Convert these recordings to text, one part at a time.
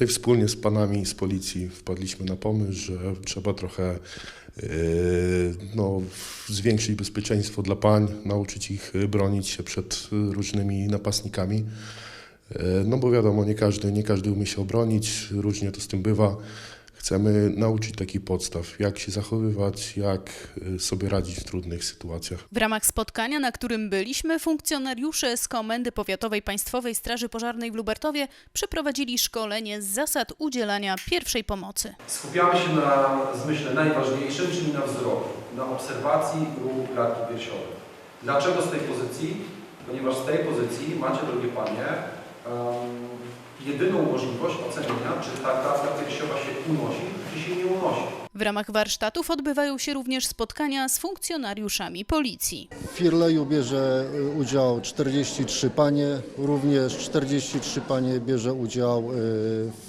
tutaj wspólnie z panami z policji wpadliśmy na pomysł, że trzeba trochę yy, no, zwiększyć bezpieczeństwo dla pań, nauczyć ich bronić się przed różnymi napastnikami. Yy, No bo wiadomo, nie każdy, nie każdy umie się obronić, różnie to z tym bywa. Chcemy nauczyć takich podstaw, jak się zachowywać, jak y, sobie radzić w trudnych sytuacjach. W ramach spotkania, na którym byliśmy, funkcjonariusze z Komendy Powiatowej Państwowej Straży Pożarnej w Lubertowie przeprowadzili szkolenie z zasad udzielania pierwszej pomocy. Skupiamy się na zmyśle najważniejszym, czyli na wzroku, na obserwacji ruchu klatki piersiowej. Dlaczego z tej pozycji? Ponieważ z tej pozycji macie, drogie panie, jedyną możliwość ocenienia, czy ta klatka piersiowa się unosi, czy się nie unosi. W ramach warsztatów odbywają się również spotkania z funkcjonariuszami policji. W Firleju bierze y, udział 43 panie, również 43 panie bierze udział y,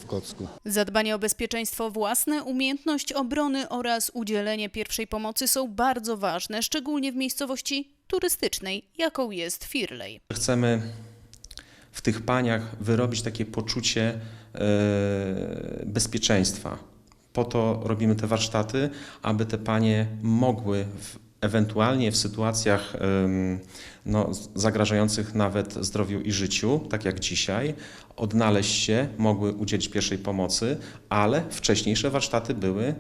w Kocku. Zadbanie o bezpieczeństwo własne, umiejętność obrony oraz udzielenie pierwszej pomocy są bardzo ważne, szczególnie w miejscowości turystycznej, jaką jest Firlej. Chcemy w tych paniach wyrobić takie poczucie e, bezpieczeństwa. Po to robimy te warsztaty, aby te panie mogły w, ewentualnie w sytuacjach no, zagrażających nawet zdrowiu i życiu, tak jak dzisiaj, odnaleźć się, mogły udzielić pierwszej pomocy, ale wcześniejsze warsztaty były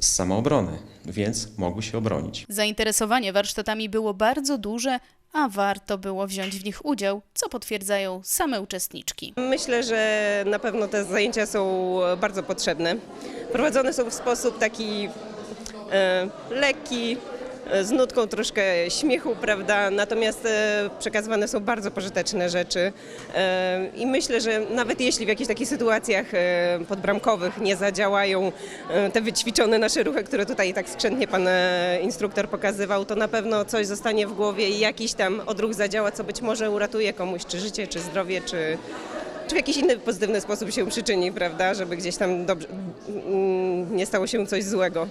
z samoobrony, więc mogły się obronić. Zainteresowanie warsztatami było bardzo duże, a warto było wziąć w nich udział, co potwierdzają same uczestniczki. Myślę, że na pewno te zajęcia są bardzo potrzebne. Prowadzone są w sposób taki e, lekki, z nutką troszkę śmiechu, prawda? Natomiast e, przekazywane są bardzo pożyteczne rzeczy. E, I myślę, że nawet jeśli w jakichś takich sytuacjach e, podbramkowych nie zadziałają e, te wyćwiczone nasze ruchy, które tutaj tak skrzętnie pan e, instruktor pokazywał, to na pewno coś zostanie w głowie i jakiś tam odruch zadziała, co być może uratuje komuś czy życie, czy zdrowie, czy, czy w jakiś inny pozytywny sposób się przyczyni, prawda, żeby gdzieś tam dobrze, mm, nie stało się coś złego.